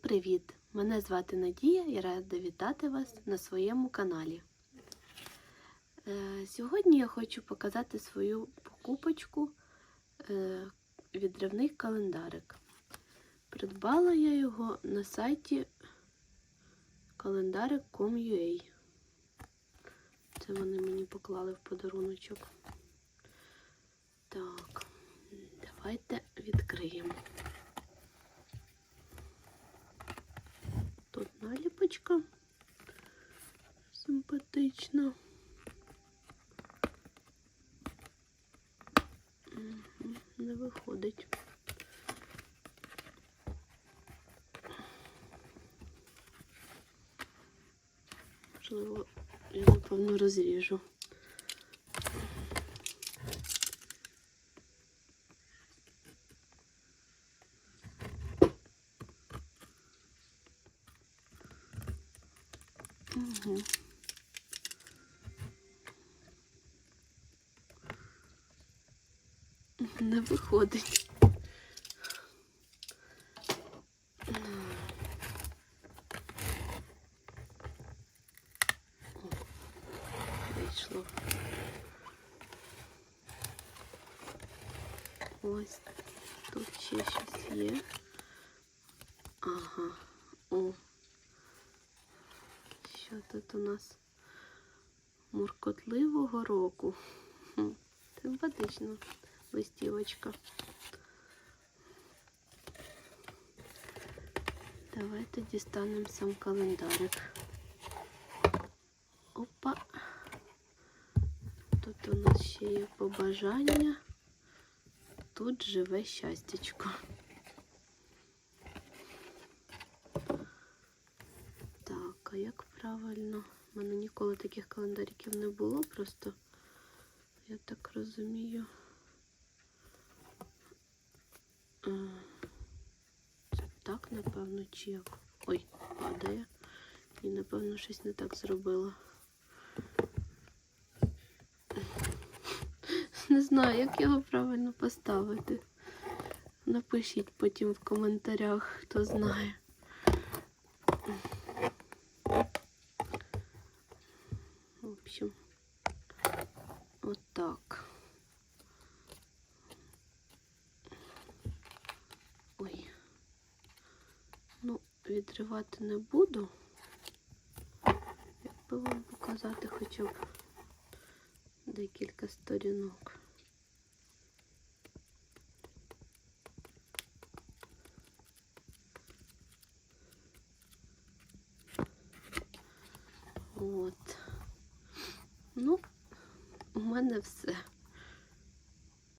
привіт! Мене звати Надія і рада вітати вас на своєму каналі. Е, Сьогодні я хочу показати свою покупочку е, відривний календарик. Придбала я його на сайті календарик.com.ua. Це вони мені поклали в подаруночок. Так, давайте відкриємо. Наліпочка симпатична. Не виходить. Можливо, я напевно розріжу. Не виходить. Вийшло. Ось тут ще щось є. Тут у нас муркотливого року? Симпатична листівочка. Давайте дістанемо сам календарик. Опа. Тут у нас ще є побажання. Тут живе щастячко. Так, а як правильно? У мене ніколи таких календариків не було, просто я так розумію. Це так, напевно, чи як? Ой, падає. І, напевно, щось не так зробила. Не знаю, як його правильно поставити. Напишіть потім в коментарях, хто знає. В общем, вот так. Ой. Ну, відривати не буду. Як би вам показати хоча б декілька сторінок. От. Ну, у мене все.